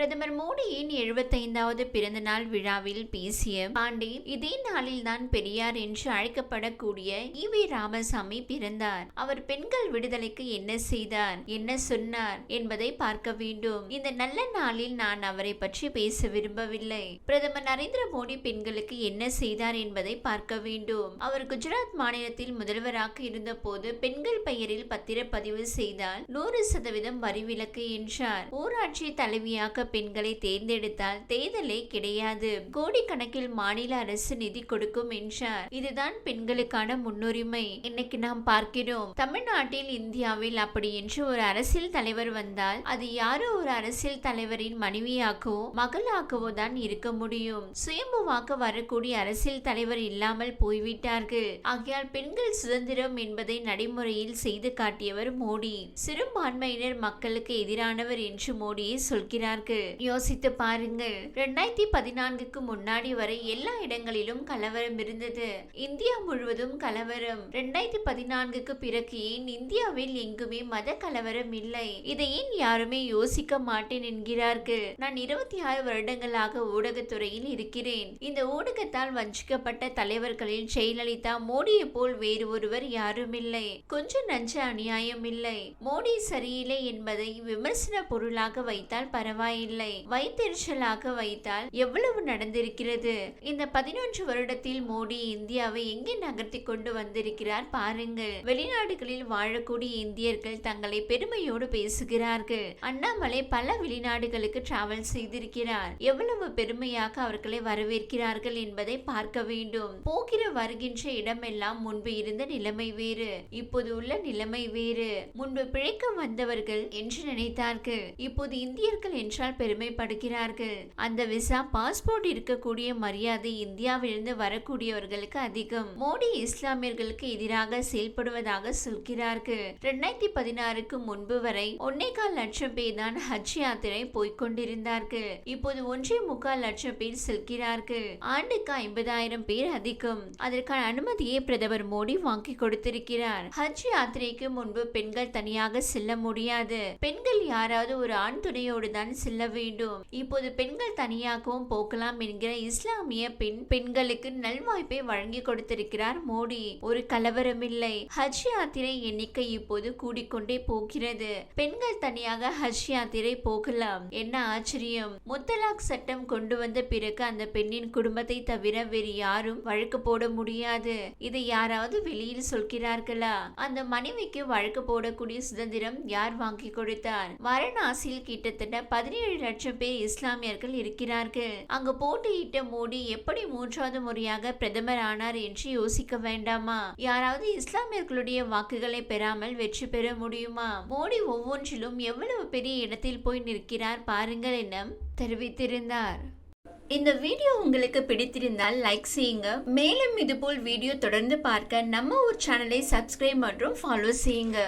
பிரதமர் மோடியின் எழுபத்தைந்தாவது பிறந்த நாள் விழாவில் பேசிய பாண்டே இதே நாளில் தான் பெரியார் என்று அழைக்கப்படக்கூடிய ஈவி ராமசாமி பிறந்தார். அவர் பெண்கள் விடுதலைக்கு என்ன செய்தார் என்ன சொன்னார் என்பதை பார்க்க வேண்டும். இந்த நல்ல நாளில் நான் அவரை பற்றி பேச விரும்பவில்லை. பிரதமர் நரேந்திர மோடி பெண்களுக்கு என்ன செய்தார் என்பதை பார்க்க வேண்டும். அவர் குஜராத் மாநிலத்தில் முதல்வராக இருந்தபோது பெண்கள் பெயரில் பத்திரப்பதிவு செய்தால் நூறு சதவீதம் வரி விலக்கு என்றார். ஊராட்சி தலைவியாக பெண்களை தேர்ந்தெடுத்தால் தேர்தலே கிடையாது. கோடிக்கணக்கில் மாநில அரசு நிதி கொடுக்கும் என்றார். இதுதான் பெண்களுக்கான முன்னுரிமை. இன்னைக்கு நாம் பார்க்கிறோம் தமிழ்நாட்டில் இந்தியாவில் அப்படி என்று ஒரு அரசியல் தலைவர் வந்தால் அது யாரோ ஒரு அரசியல் தலைவரின் மனைவியாகவோ மகளாகவோ தான் இருக்க முடியும். சுயம்புவாக்க வரக்கூடிய அரசியல் தலைவர் இல்லாமல் போய்விட்டார்கள். ஆகையால் பெண்கள் சுதந்திரம் என்பதை நடைமுறையில் செய்து காட்டியவர் மோடி. சிறுபான்மையினர் மக்களுக்கு எதிரானவர் என்று மோடியை சொல்கிறார்கள். யோசித்து பாருங்கள். ரெண்டாயிரத்தி பதினான்குக்கு முன்னாடி வரை எல்லா இடங்களிலும் கலவரம் இருந்தது. இந்தியா முழுவதும் கலவரம். ரெண்டாயிரத்தி பதினான்குக்கு பிறகு ஏன் இந்தியாவில் எங்குமே மத கலவரம் இல்லை? இதை ஏன் யாருமே யோசிக்க மாட்டேன் என்கிறார்கள். நான் இருபத்தி ஆறு வருடங்களாக ஊடகத்துறையில் இருக்கிறேன். இந்த ஊடகத்தால் வஞ்சிக்கப்பட்ட தலைவர்களில் ஜெயலலிதா மோடியை போல் வேறு ஒருவர் யாரும் இல்லை. கொஞ்சம் நஞ்ச அநியாயம் இல்லை. மோடி சரியில்லை என்பதை விமர்சன பொருளாக வைத்தால் பரவாயில்லை. வைத்தெரிச்சலாக வைத்தால் எவ்வளவு நடந்திருக்கிறது? இந்த பதினொன்று வருடத்தில் மோடி இந்தியாவை எங்கே நகர்த்தி கொண்டு வந்திருக்கிறார் பாருங்கள். வெளிநாடுகளில் வாழக்கூடிய இந்தியர்கள் தங்களை பெருமையோடு பேசுகிறார்கள். அண்ணாமலை பல வெளிநாடுகளுக்கு டிராவல் செய்திருக்கிறார். எவ்வளவு பெருமையாக அவர்களை வரவேற்கிறார்கள் என்பதை பார்க்க வேண்டும். போகிற வருகின்ற இடமெல்லாம் முன்பு இருந்த நிலைமை வேறு இப்போது உள்ள நிலைமை வேறு. முன்பு பிழைக்க வந்தவர்கள் என்று நினைத்தார்கள். இப்போது இந்தியர்கள் என்றால் பெருமைப்படுகிறார்கள். அந்த விசா பாஸ்போர்ட் இருக்கக்கூடிய மரியாதை இந்தியாவிலிருந்து வரக்கூடியவர்களுக்கு அதிகம். மோடி இஸ்லாமியர்களுக்கு எதிராக செயல்படுவதாக சொல்கிறார்கள். இரண்டாயிரத்தி பதினாறுக்கு முன்பு வரை ஒன்னே கால் லட்சம் பேர் தான் ஹஜ் யாத்திரை போய்கொண்டிருந்தார்கள் இப்போது ஒன்றே முக்கால் லட்சம் பேர் செல்கிறார்கள். ஆண்டுக்கு ஐம்பதாயிரம் பேர் அதிகம். அதற்கான அனுமதியை பிரதமர் மோடி வாங்கி கொடுத்திருக்கிறார். ஹஜ் யாத்திரைக்கு முன்பு பெண்கள் தனியாக செல்ல முடியாது. பெண்கள் யாராவது ஒரு ஆண் துணையோடு தான் செல்ல வேண்டும். இப்போது பெண்கள் தனியாகவும் போகலாம் என்கிற இஸ்லாமிய பெண் பெண்களுக்கு நல்வாய்ப்பை வழங்கி கொடுத்திருக்கிறார் மோடி. ஒரு கலவரம் இல்லை. ஹஜ் யாத்திரை எண்ணிக்கை இப்போது கூடிக்கொண்டே போகிறது. பெண்கள் தனியாக ஹஜ் யாத்திரை போகலாம். என்ன ஆச்சரியம். முத்தலாக் சட்டம் கொண்டு வந்த பிறகு அந்த பெண்ணின் குடும்பத்தை தவிர வேறு யாரும் வழக்கு போட முடியாது. இதை யாராவது வெளியில் சொல்கிறார்களா? அந்த மனைவிக்கு வழக்கு போடக்கூடிய சுதந்திரம் யார் வாங்கி கொடுத்தார்? வாரணாசியில் கிட்டத்தட்ட பதினேழு லட்சம் பேர் இஸ்லாமியர்கள் இருக்கிறார்கள். அங்கு போட்டியிட்ட மோடி எப்படி மூன்றாவது முறையாக பிரதமர் ஆனார் என்று யோசிக்க வேண்டாமா? யாராவது இஸ்லாமியர்களுடைய வாக்குகளை பெறாமல் வெற்றி பெற முடியுமா? மோடி ஒவ்வொன்றிலும் எவ்வளவு பெரிய இடத்தில் போய் நிற்கிறார் பாருங்கள் என தெரிவித்திருந்தார். இந்த வீடியோ உங்களுக்கு பிடித்திருந்தால் லைக் செய்யுங்க. மேலும் இதுபோல் வீடியோ தொடர்ந்து பார்க்க நம்ம ஒரு சேனலை சப்ஸ்கிரைப் மற்றும் ஃபாலோ செய்யுங்க.